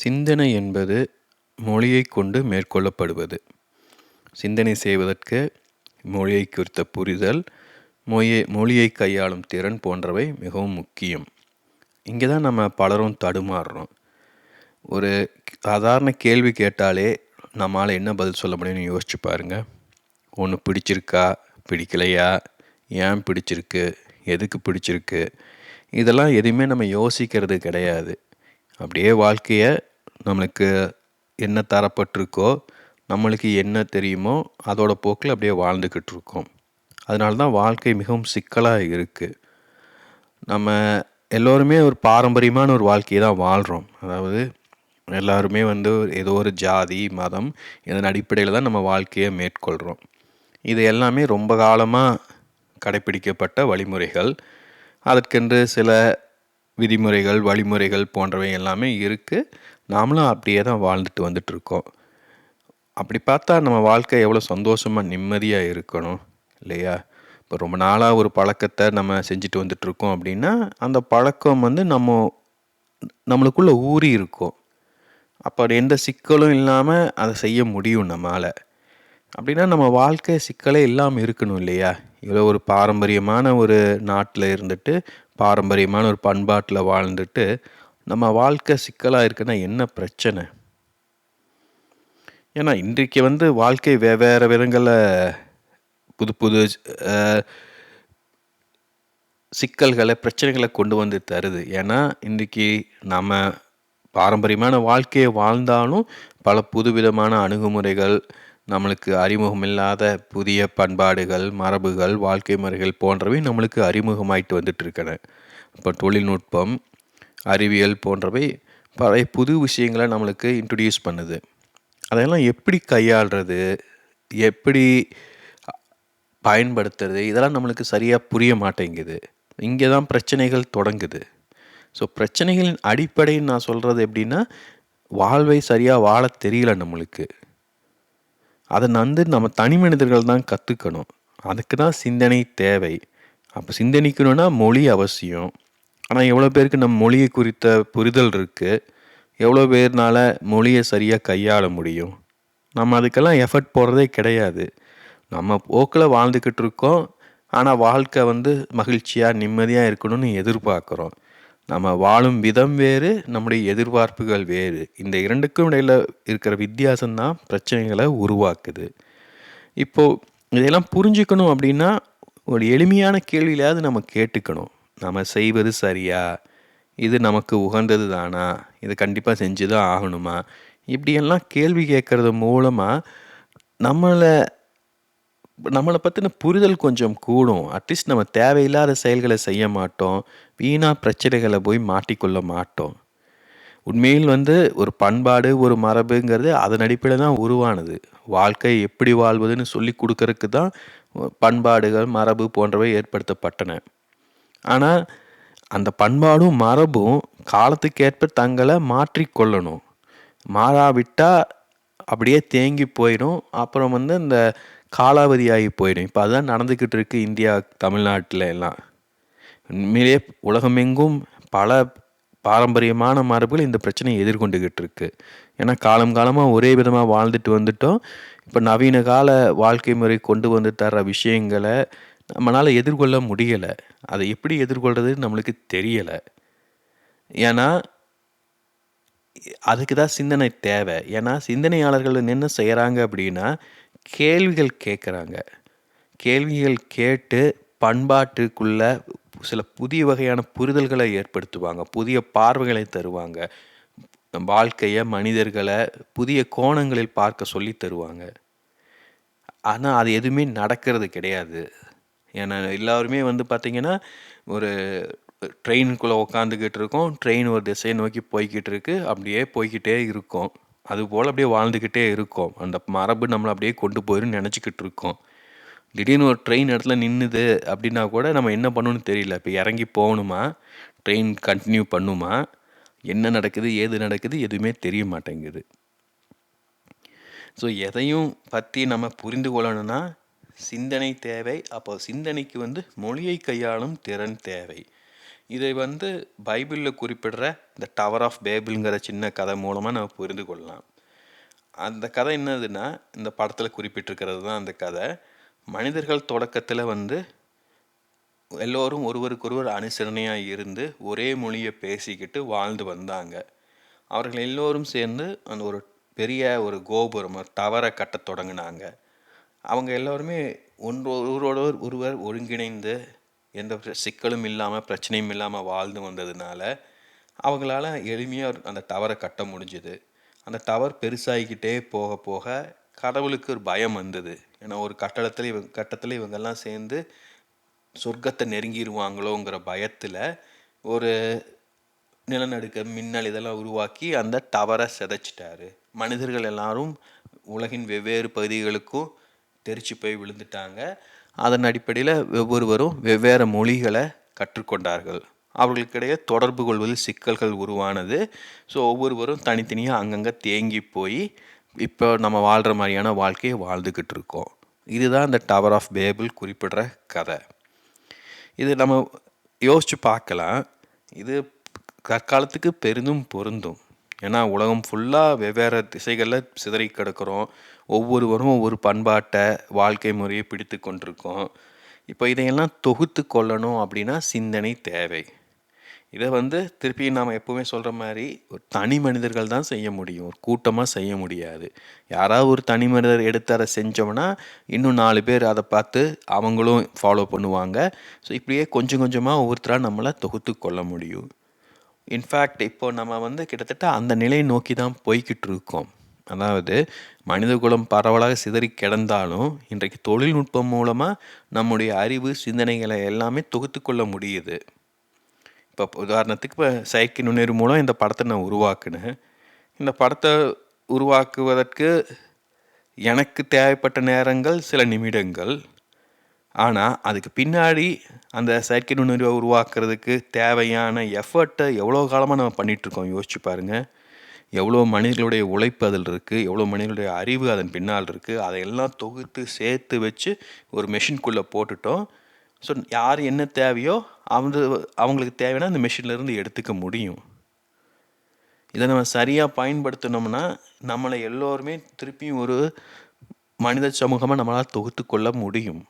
சிந்தனை என்பது மொழியை கொண்டு மேற்கொள்ளப்படுவது. சிந்தனை செய்வதற்கு மொழியை குறித்த புரிதல், மொழியை மொழியை கையாளும் திறன் போன்றவை மிகவும் முக்கியம். இங்கே தான் நம்ம பலரும் தடுமாறுறோம். ஒரு சாதாரண கேள்வி கேட்டாலே நம்மால் என்ன பதில் சொல்ல முடியும்னு யோசிச்சு பாருங்கள் ஒன்று பிடிச்சிருக்கா பிடிக்கலையா ஏன் பிடிச்சிருக்கு எதுக்கு பிடிச்சிருக்கு இதெல்லாம் எதுவுமே நம்ம யோசிக்கிறது கிடையாது. அப்படியே வாழ்க்கையை நம்மளுக்கு என்ன தரப்பட்டிருக்கோ நம்மளுக்கு என்ன தெரியுமோ அதோட போக்கில் அப்படியே வாழ்ந்துக்கிட்டு இருக்கோம். அதனால தான் வாழ்க்கை மிகவும் சிக்கலாக இருக்குது. நம்ம எல்லோருமே ஒரு பாரம்பரியமான ஒரு வாழ்க்கையை தான் வாழ்கிறோம். அதாவது எல்லாருமே வந்து ஏதோ ஒரு ஜாதி, மதம் இதன் அடிப்படையில் தான் நம்ம வாழ்க்கையை மேற்கொள்கிறோம். இது எல்லாமே ரொம்ப காலமாக கடைப்பிடிக்கப்பட்ட வழிமுறைகள். அதற்கென்று சில விதிமுறைகள், வழிமுறைகள் போன்றவை எல்லாமே இருக்குது. நாமளும் அப்படியே தான் வாழ்ந்துட்டு வந்துட்டுருக்கோம். அப்படி பார்த்தா நம்ம வாழ்க்கை எவ்வளோ சந்தோஷமாக நிம்மதியாக இருக்கணும் இல்லையா? இப்போ ரொம்ப நாளாக ஒரு பழக்கத்தை நம்ம செஞ்சுட்டு வந்துட்டுருக்கோம் அப்படின்னா, அந்த பழக்கம் வந்து நம்ம நம்மளுக்குள்ளே ஊறி இருக்கும். அப்போ எந்த சிக்கலும் இல்லாமல் அதை செய்ய முடியும் நம்மளால் அப்படின்னா நம்ம வாழ்க்கை சிக்கலே இல்லாமல் இருக்கணும் இல்லையா? இவ்வளோ ஒரு பாரம்பரியமான ஒரு நாட்டில் இருந்துட்டு, பாரம்பரியமான ஒரு பண்பாட்டில் வாழ்ந்துட்டு, நம்ம வாழ்க்கை சிக்கலாக இருக்குன்னா என்ன பிரச்சனை? ஏன்னா இன்றைக்கு வந்து வாழ்க்கை வெவ்வேறு விதங்களை புது புது சிக்கல்களை பிரச்சனைகளை கொண்டு வந்து தருது. ஏன்னா இன்றைக்கி நம்ம பாரம்பரியமான வாழ்க்கையை வாழ்ந்தாலும், பல புதுவிதமான அணுகுமுறைகள், நம்மளுக்கு அறிமுகமில்லாத புதிய பண்பாடுகள், மரபுகள், வாழ்க்கை முறைகள் போன்றவை நம்மளுக்கு அறிமுகமாயிட்டு வந்துட்டுருக்கன. இப்போ தொழில்நுட்பம், அறிவியல் போன்றவை பல புது விஷயங்கள நம்மளுக்கு இன்ட்ரடியூஸ் பண்ணுது. அதெல்லாம் எப்படி கையாளுறது எப்படி பயன்படுத்துறது? இதெல்லாம் நம்மளுக்கு சரியாக புரிய மாட்டேங்குது. இங்கே தான் பிரச்சனைகள் தொடங்குது. ஸோ பிரச்சனைகளின் அடிப்படைன்னு நான் சொல்கிறது எப்படின்னா, வாழ்வை சரியாக வாழத் தெரியல நம்மளுக்கு. அதை வந்து நம்ம தனி மனிதர்கள் தான் கற்றுக்கணும் அதுக்கு தான் சிந்தனை தேவை. அப்போ சிந்தனைக்கணும்னா மொழி அவசியம். ஆனால் எவ்வளோ பேருக்கு நம் மொழியை குறித்த புரிதல் இருக்குது எவ்வளோ பேர்னால மொழியை சரியாக கையாள முடியும்? நம்ம அதுக்கெல்லாம் எஃபர்ட் போடுறதே கிடையாது. நம்ம போக்கில் வாழ்ந்துக்கிட்டு இருக்கோம். ஆனால் வாழ்க்கை வந்து மகிழ்ச்சியாக நிம்மதியாக இருக்கணும்னு எதிர்பார்க்குறோம். நம்ம வாழும் விதம் வேறு, நம்முடைய எதிர்பார்ப்புகள் வேறு. இந்த இரண்டுக்கும் இடையில் இருக்கிற வித்தியாசம் தான் உருவாக்குது. இப்போது இதையெல்லாம் புரிஞ்சுக்கணும் அப்படின்னா, ஒரு எளிமையான கேள்வியிலாவது நம்ம கேட்டுக்கணும். நம்ம செய்வது சரியா? இது நமக்கு உகந்தது தானா? இது கண்டிப்பாக செஞ்சு தான் ஆகணுமா? இப்படியெல்லாம் கேள்வி கேட்கறது மூலமாக நம்மளை நம்மளை பற்றின புரிதல் கொஞ்சம் கூடும். அட்லீஸ்ட் நம்ம தேவையில்லாத செயல்களை செய்ய மாட்டோம். வீணாக பிரச்சனைகளை போய் மாட்டிக்கொள்ள மாட்டோம். உண்மையில் வந்து ஒரு பண்பாடு, ஒரு மரபுங்கிறது அதன் அடிப்படையில் தான் உருவானது. வாழ்க்கை எப்படி வாழ்வதுன்னு சொல்லிக் கொடுக்கறதுக்கு தான் பண்பாடுகள், மரபு போன்றவை ஏற்படுத்தப்பட்டன. ஆனால் அந்த பண்பாடும், மரபும் காலத்துக்கேற்ப தங்களை மாற்றிக்கொள்ளணும் மாறாவிட்டால் அப்படியே தேங்கி போயிடும். அப்புறம் வந்து இந்த காலாவதியாகி போயிடும். இப்போ அதுதான் நடந்துக்கிட்டு இருக்குது இந்தியா, தமிழ்நாட்டில் எல்லாம். உண்மையிலேயே உலகமெங்கும் பல பாரம்பரியமான மரபுகள் இந்த பிரச்சனையை எதிர்கொண்டுக்கிட்டு இருக்குது ஏன்னா காலம் காலமாக ஒரே விதமாக வாழ்ந்துட்டு வந்துட்டோம். இப்போ நவீன கால வாழ்க்கை முறை கொண்டு வந்து தர்ற விஷயங்களை நம்மளால் எதிர்கொள்ள முடியலை அதை எப்படி எதிர்கொள்கிறது நம்மளுக்கு தெரியலை ஏன்னா அதுக்கு தான் சிந்தனை தேவை. ஏன்னா சிந்தனையாளர்கள் என்ன செய்கிறாங்க அப்படின்னா, கேள்விகள் கேட்குறாங்க. கேள்விகள் கேட்டு பண்பாட்டுக்குள்ளே சில புதிய வகையான புரிதல்களை ஏற்படுத்துவாங்க. புதிய பார்வைகளை தருவாங்க. வாழ்க்கையை மனிதர்களை புதிய கோணங்களில் பார்க்க சொல்லி தருவாங்க. ஆனால் அது எதுவுமே நடக்கிறது கிடையாது. ஏன்னா எல்லாருமே வந்து பார்த்திங்கன்னா ஒரு ட்ரெயினுக்குள்ளே உட்காந்துக்கிட்டு இருக்கோம். ட்ரெயின் ஒரு திசைய நோக்கி போய்கிட்டு இருக்கு. அப்படியே போய்கிட்டே இருக்கோம். அதுபோல் அப்படியே வாழ்ந்துக்கிட்டே இருக்கோம். அந்த மரபு நம்மளை அப்படியே கொண்டு போயிரும்னு நினச்சிக்கிட்டு இருக்கோம். திடீர்னு ஒரு ட்ரெயின் இடத்துல நின்றுது அப்படின்னா கூட நம்ம என்ன பண்ணணும்னு தெரியல. இப்போ இறங்கி போகணுமா? ட்ரெயின் கண்டினியூ பண்ணுமா? என்ன நடக்குது? ஏது நடக்குது? எதுவுமே தெரிய மாட்டேங்குது. ஸோ எதையும் பற்றி நம்ம புரிந்து கொள்ளணும்னா, சிந்தனை தேவை. அப்போ சிந்தனைக்கு வந்து மொழியை கையாளும் திறன் தேவை. இதை வந்து பைபிளில் குறிப்பிடுற இந்த டவர் ஆஃப் பேபிள்ங்கிற சின்ன கதை மூலமாக நம்ம புரிந்து கொள்ளலாம் அந்த கதை என்னதுன்னா இந்த படத்தில் குறிப்பிட்டிருக்கிறது தான் அந்த கதை மனிதர்கள் தொடக்கத்தில் வந்து எல்லோரும் ஒருவருக்கொருவர் அனுசரணையாக இருந்து ஒரே மொழியை பேசிக்கிட்டு வாழ்ந்து வந்தாங்க அவர்கள் எல்லோரும் சேர்ந்து அந்த ஒரு பெரிய ஒரு கோபுரம் ஒரு டவரை கட்டத் தொடங்கினாங்க அவங்க எல்லோருமே ஒன்று ஒருவரோடு ஒருவர் ஒருங்கிணைந்து எந்த சிக்கலும் இல்லாமல் பிரச்சனையும் இல்லாமல் வாழ்ந்து வந்ததுனால அவங்களால எளிமையாக அந்த டவரை கட்ட முடிஞ்சுது. அந்த டவர் பெருசாகிக்கிட்டே போக போக கடவுளுக்கு ஒரு பயம் வந்தது. ஏன்னா ஒரு கட்டடத்தில் இவங்க கட்டத்தில் இவங்கெல்லாம் சேர்ந்து சொர்க்கத்தை நெருங்கிடுவாங்களோங்கிற பயத்தில் ஒரு நிலநடுக்க மின்னல் இதெல்லாம் உருவாக்கி அந்த டவரை சிதைச்சிட்டாரு. மனிதர்கள் எல்லாரும் உலகின் வெவ்வேறு பகுதிகளுக்கும் தெரிச்சு போய் விழுந்துட்டாங்க. அதன் அடிப்படையில் ஒவ்வொருவரும் வெவ்வேறு மொழிகளை கற்றுக்கொண்டார்கள். அவர்களுக்கிடையே தொடர்பு கொள்வதில் சிக்கல்கள் உருவானது. ஸோ ஒவ்வொருவரும் தனித்தனியாக அங்கங்கே தேங்கி போய் இப்போ நம்ம வாழ்கிற மாதிரியான வாழ்க்கையை வாழ்ந்துக்கிட்டு இருக்கோம். இதுதான் இந்த டவர் ஆஃப் பேபிள் குறிப்பிடுற கதை. இது நம்ம யோசித்து பார்க்கலாம். இது தற்காலத்துக்கு பெரிதும் பொருந்தும். ஏன்னா உலகம் ஃபுல்லாக வெவ்வேறு திசைகளில் சிதறி கிடக்கிறோம். ஒவ்வொருவரும் ஒவ்வொரு பண்பாட்டை வாழ்க்கை முறையை பிடித்து கொண்டிருக்கோம். இப்போ இதையெல்லாம் தொகுத்து கொள்ளணும் அப்படின்னா சிந்தனை தேவை. இதை வந்து திருப்பி நாம் எப்பவுமே சொல்கிற மாதிரி ஒரு தனி மனிதர்கள் தான் செய்ய முடியும். ஒரு கூட்டமாக செய்ய முடியாது. யாராவது ஒரு தனி மனிதர் எடுத்து அதை செஞ்சோம்னா இன்னும் நாலு பேர் அதை பார்த்து அவங்களும் ஃபாலோ பண்ணுவாங்க. ஸோ இப்படியே கொஞ்சம் கொஞ்சமாக ஒவ்வொருத்தராக நம்மளை தொகுத்து கொள்ள முடியும். இன்ஃபேக்ட் இப்போ நம்ம வந்து கிட்டத்தட்ட அந்த நிலையை நோக்கி தான் போய்கிட்டு இருக்கோம். அதாவது மனிதகுலம் பரவலாக சிதறி கிடந்தாலும் இன்றைக்கு தொழில்நுட்பம் மூலமாக நம்முடைய அறிவு சிந்தனைகளை எல்லாமே தொகுத்து கொள்ள முடியுது. இப்போ உதாரணத்துக்கு இப்போ செயற்கை நுண்ணறிவு மூலம் இந்த படத்தை நான் உருவாக்குனேன். இந்த படத்தை உருவாக்குவதற்கு எனக்கு தேவைப்பட்ட நேரங்கள் சில நிமிடங்கள். ஆனால் அதுக்கு பின்னாடி அந்த செயற்கை நுண்ணறிவை உருவாக்குறதுக்கு தேவையான எஃபர்ட்டை எவ்வளோ காலமாக நம்ம பண்ணிகிட்ருக்கோம் யோசிச்சு பாருங்கள் எவ்வளோ மனிதர்களுடைய உழைப்பு அதில் இருக்குது எவ்வளோ மனிதர்களுடைய அறிவு அதன் பின்னால் இருக்குது அதையெல்லாம் தொகுத்து சேர்த்து வச்சு ஒரு மெஷின்குள்ளே போட்டுட்டோம். ஸோ யார் என்ன தேவையோ அவங்க அவங்களுக்கு தேவைன்னா அந்த மெஷின்லேருந்து எடுத்துக்க முடியும். இதை நம்ம சரியாக பயன்படுத்தினோம்னா நம்மளை எல்லோருமே திருப்பியும் ஒரு மனித சமூகமாக நம்மளால் தொகுத்து கொள்ள முடியும்.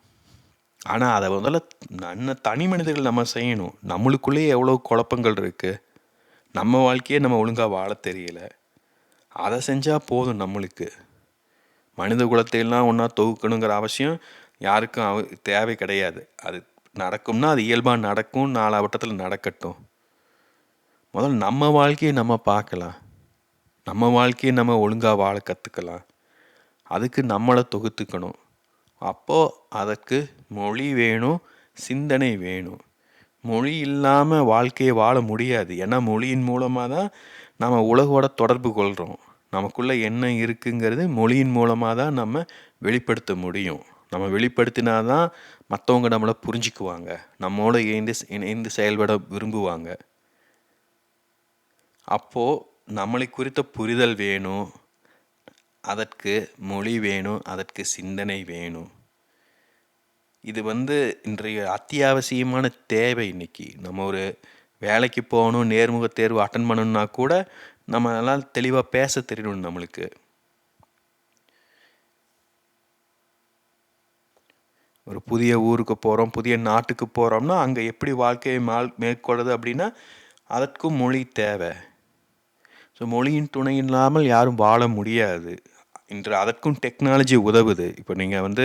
ஆனால் அதை முதல்ல நன்ன தனி மனிதர்கள் நம்ம செய்யணும். நம்மளுக்குள்ளேயே எவ்வளோ குழப்பங்கள் இருக்குது நம்ம வாழ்க்கையே நம்ம ஒழுங்காக வாழ தெரியல. அதை செஞ்சால் போதும் நம்மளுக்கு. மனித குலத்தையெல்லாம் ஒன்றா தொகுக்கணுங்கிற அவசியம் யாருக்கும் அவ தேவை கிடையாது. அது நடக்கும்னா அது இயல்பாக நடக்கும். நாலாவட்டத்தில் நடக்கட்டும். முதல்ல நம்ம வாழ்க்கையை நம்ம பார்க்கலாம். நம்ம வாழ்க்கையை நம்ம ஒழுங்காக வாழ கற்றுக்கலாம் அதுக்கு நம்மளை தொகுத்துக்கணும். அப்போது அதற்கு மொழி வேணும் சிந்தனை வேணும் மொழி இல்லாமல் வாழ்க்கையை வாழ முடியாது. ஏன்னா மொழியின் மூலமாக தான் நம்ம உலகோட தொடர்பு கொள்கிறோம் நமக்குள்ளே என்ன இருக்குங்கிறது மொழியின் மூலமாக தான் நம்ம வெளிப்படுத்த முடியும். நம்ம வெளிப்படுத்தினா தான் மற்றவங்க நம்மளை புரிஞ்சுக்குவாங்க. நம்மோட இணைந்து இணைந்து செயல்பட விரும்புவாங்க. அப்போது நம்மளை குறித்த புரிதல் வேணும் அதற்கு மொழி வேணும் அதற்கு சிந்தனை வேணும் இது வந்து இன்றைய அத்தியாவசியமான தேவை இன்னைக்கு. நம்ம ஒரு வேலைக்கு போகணும் நேர்முக தேர்வு அட்டன் பண்ணணும்னா கூட நம்ம தெளிவாக பேச தெரியணும் நம்மளுக்கு. ஒரு புதிய ஊருக்கு போகிறோம் புதிய நாட்டுக்கு போகிறோம்னா அங்கே எப்படி வாழ்க்கையை மால் மேற்கொள்வது அப்படின்னா அதற்கும் மொழி தேவை. ஸோ மொழியின் துணை இல்லாமல் யாரும் வாழ முடியாது. இன்று அதற்கும் டெக்னாலஜி உதவுது. இப்போ நீங்கள் வந்து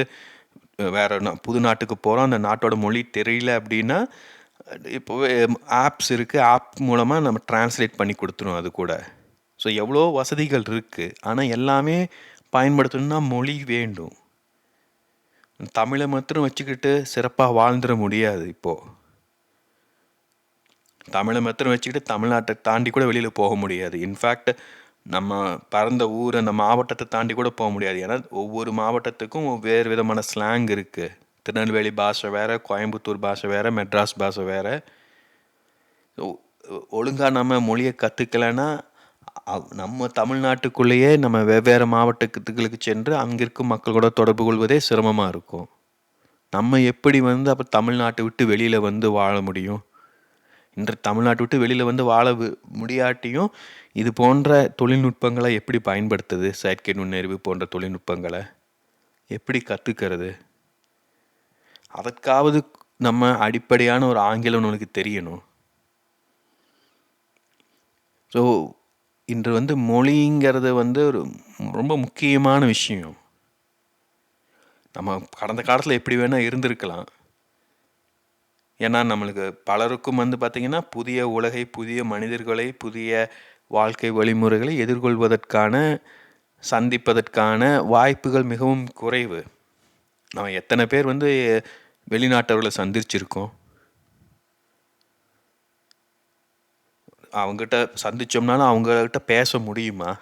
வேறு புது நாட்டுக்கு போகிறோம் அந்த நாட்டோட மொழி தெரியல அப்படின்னா இப்போவே ஆப்ஸ் இருக்குது ஆப் மூலமாக நம்ம டிரான்ஸ்லேட் பண்ணி கொடுத்துரும் அது கூட. ஸோ எவ்வளோ வசதிகள் இருக்குது ஆனால் எல்லாமே பயன்படுத்தணும்னா மொழி வேண்டும். தமிழை மாத்திரம் வச்சுக்கிட்டு சிறப்பாக வாழ்ந்துட முடியாது இப்போது தமிழை மாத்திரம் வச்சுக்கிட்டு தமிழ்நாட்டை தாண்டி கூட வெளியில் போக முடியாது. இன்ஃபேக்ட் நம்ம பறந்த ஊர் அந்த மாவட்டத்தை தாண்டி கூட போக முடியாது. ஏன்னா ஒவ்வொரு மாவட்டத்துக்கும் வேறு விதமான ஸ்லாங் இருக்குது திருநெல்வேலி பாஷை வேறு கோயம்புத்தூர் பாஷை வேறு மெட்ராஸ் பாஷை வேறு. ஒழுங்காக நம்ம மொழியை கற்றுக்கலைன்னா நம்ம தமிழ்நாட்டுக்குள்ளேயே நம்ம வெவ்வேறு மாவட்டத்துகளுக்கு சென்று அங்கே இருக்கும் மக்கள் கூட தொடர்பு கொள்வதே சிரமமாக இருக்கும். நம்ம எப்படி வந்து அப்போ தமிழ்நாட்டை விட்டு வெளியில் வந்து வாழ முடியும்? இன்று தமிழ்நாட்டை விட்டு வெளியில் வந்து வாழ முடியாட்டியும் இது போன்ற தொழில்நுட்பங்களை எப்படி பயன்படுத்துது? செயற்கை நுண்ணறிவு போன்ற தொழில்நுட்பங்களை எப்படி கற்றுக்கிறது அதற்காவது நம்ம அடிப்படையான ஒரு ஆங்கிலம் நம்மளுக்கு தெரியணும். ஸோ இன்று வந்து மொழிங்கிறது வந்து ஒரு ரொம்ப முக்கியமான விஷயம். நம்ம கடந்த காலத்தில் எப்படி வேணால் இருந்திருக்கலாம். ஏன்னா நம்மளுக்கு பலருக்கும் வந்து பார்த்திங்கன்னா புதிய உலகை புதிய மனிதர்களை புதிய வாழ்க்கை வழிமுறைகளை எதிர்கொள்வதற்கான சந்திப்பதற்கான வாய்ப்புகள் மிகவும் குறைவு. நம்ம எத்தனை பேர் வந்து வெளிநாட்டவர்களை சந்திச்சிருக்கோம். அவங்ககிட்ட சந்தித்தோம்னாலும் அவங்கக்கிட்ட பேச முடியுமா?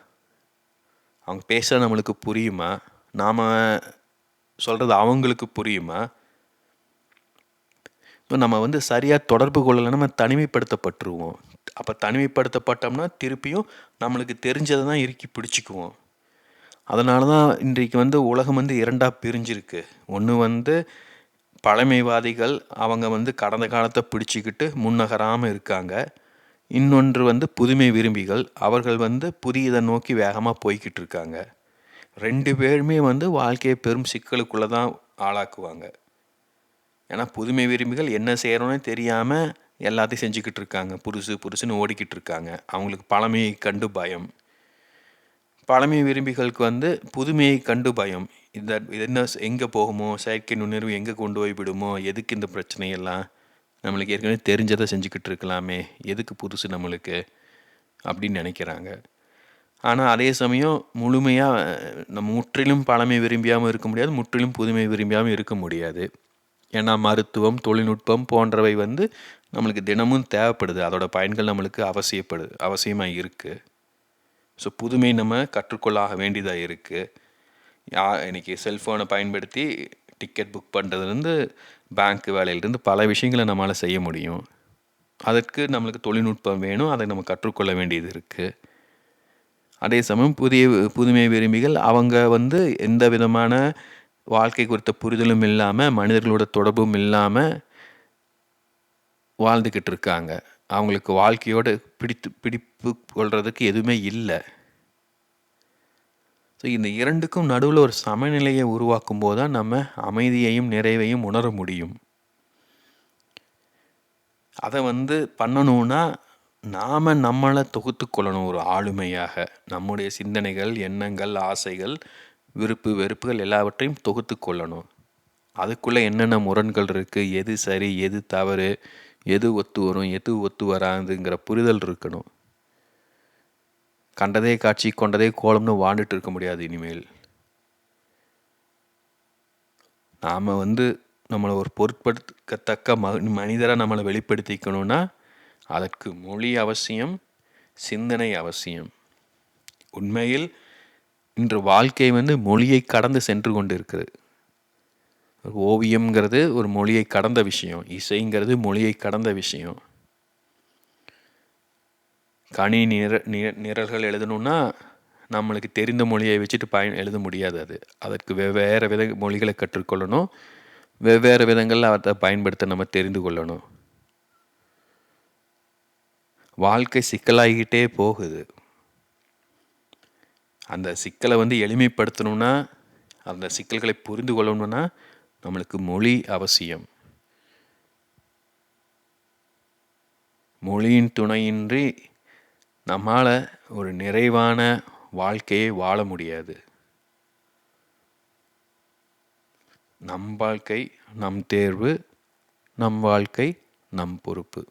அவங்க பேச நம்மளுக்கு புரியுமா? நாம் சொல்கிறது அவங்களுக்கு புரியுமா? இப்போ நம்ம வந்து சரியாக தொடர்பு கொள்ளலை நம்ம தனிமைப்படுத்தப்பட்டுருவோம். அப்போ தனிமைப்படுத்தப்பட்டோம்னா திருப்பியும் நம்மளுக்கு தெரிஞ்சதை தான் இறுக்கி பிடிச்சிக்குவோம். அதனால தான் இன்றைக்கு வந்து உலகம் வந்து இரண்டாக பிரிஞ்சிருக்கு. ஒன்று வந்து பழமைவாதிகள் அவங்க வந்து கடந்த காலத்தை பிடிச்சிக்கிட்டு முன்னகராமல் இருக்காங்க. இன்னொன்று வந்து புதுமை விரும்பிகள் அவர்கள் வந்து புதியதை நோக்கி வேகமாக போய்கிட்டு இருக்காங்க. ரெண்டு பேருமே வந்து வாழ்க்கையை பெரும் சிக்கலுக்குள்ளே தான் ஆளாக்குவாங்க. ஏன்னா புதுமை விரும்பிகள் என்ன செய்கிறோன்னு தெரியாமல் எல்லாத்தையும் செஞ்சுக்கிட்டு இருக்காங்க புதுசு புதுசுன்னு ஓடிக்கிட்டு இருக்காங்க அவங்களுக்கு பழமையை கண்டு பயம். பழமை விரும்பிகளுக்கு வந்து புதுமையை கண்டு பயம். இந்த இது என்ன எங்கே போகுமோ செயற்கை நுண்ணறிவு எங்கே கொண்டு போய் விடுமோ எதுக்கு இந்த பிரச்சனையெல்லாம் நம்மளுக்கு ஏற்கனவே தெரிஞ்சதை செஞ்சுக்கிட்டு இருக்கலாமே எதுக்கு புதுசு நம்மளுக்கு அப்படின்னு நினைக்கிறாங்க. ஆனால் அதே சமயம் முழுமையாக நம்ம முற்றிலும் பழமை விரும்பியாமல் இருக்க முடியாது முற்றிலும் புதுமை விரும்பியாமல் இருக்க முடியாது. ஏன்னா மருத்துவம் தொழில்நுட்பம் போன்றவை வந்து நம்மளுக்கு தினமும் தேவைப்படுது. அதோட பயன்கள் நம்மளுக்கு அவசியப்படுது அவசியமாக இருக்குது ஸோ புதுமை நம்ம கற்றுக்கொள்ளாக வேண்டியதாக இருக்குது யா இன்றைக்கி செல்ஃபோனை பயன்படுத்தி டிக்கெட் புக் பண்ணுறதுலேருந்து பேங்க் வேலையிலேருந்து பல விஷயங்களை நம்மளால் செய்ய முடியும். அதற்கு நம்மளுக்கு தொழில்நுட்பம் வேணும் அதை நம்ம கற்றுக்கொள்ள வேண்டியது இருக்குது அதே சமயம் புதிய புதுமை விரும்பிகள் அவங்க வந்து எந்த விதமான வாழ்க்கை குறித்த புரிதலும் இல்லாமல் மனிதர்களோட தொடர்பும் இல்லாமல் வாழ்ந்துக்கிட்டு இருக்காங்க. அவங்களுக்கு வாழ்க்கையோடு பிடித்து பிடிப்பு கொள்றதுக்கு எதுவுமே இல்லை. ஸோ இந்த இரண்டுக்கும் நடுவில் ஒரு சமநிலையை உருவாக்கும் போது தான் நம்ம அமைதியையும் நிறைவையும் உணர முடியும். அதை வந்து பண்ணணும்னா நாம் நம்மளை தொகுத்து கொள்ளணும் ஒரு ஆளுமையாக. நம்முடைய சிந்தனைகள் எண்ணங்கள் ஆசைகள் விருப்பு வெறுப்புகள் எல்லாவற்றையும் தொகுத்து கொள்ளணும். அதுக்குள்ளே என்னென்ன முரண்கள் இருக்குது எது சரி எது தவறு எது ஒத்து வரும் எது ஒத்து வராதுங்கிற புரிதல் இருக்கணும். கண்டதே காட்சி கொண்டதே கோலம்னு வாழ்ந்துட்டு இருக்க முடியாது இனிமேல். நாம் வந்து நம்மளை ஒரு பொருட்படுத்தத்தக்க ம மனிதராக நம்மளை வெளிப்படுத்திக்கணும்னா அதற்கு மொழி அவசியம் சிந்தனை அவசியம். உண்மையில் இன்று வாழ்க்கை வந்து மொழியை கடந்து சென்று கொண்டு இருக்குது ஓவியம்ங்கிறது ஒரு மொழியை கடந்த விஷயம் இசைங்கிறது மொழியை கடந்த விஷயம். கணினி நிற நி- நிரல்கள் எழுதணும்னா நம்மளுக்கு தெரிந்த மொழியை வச்சுட்டு பயன் எழுத முடியாது அது. அதற்கு வெவ்வேறு வித மொழிகளை கற்றுக்கொள்ளணும். வெவ்வேறு விதங்களில் அதை பயன்படுத்த நம்ம தெரிந்து கொள்ளணும். வாழ்க்கை சிக்கலாகிக்கிட்டே போகுது. அந்த சிக்கலை வந்து எளிமைப்படுத்தணும்னா அந்த சிக்கல்களை புரிந்து கொள்ளணும்னா நம்மளுக்கு மொழி அவசியம். மொழியின் துணையின்றி நம்மால் ஒரு நிறைவான வாழ்க்கையை வாழ முடியாது. நம் வாழ்க்கை நம் தேர்வு நம் வாழ்க்கை நம் பொறுப்பு.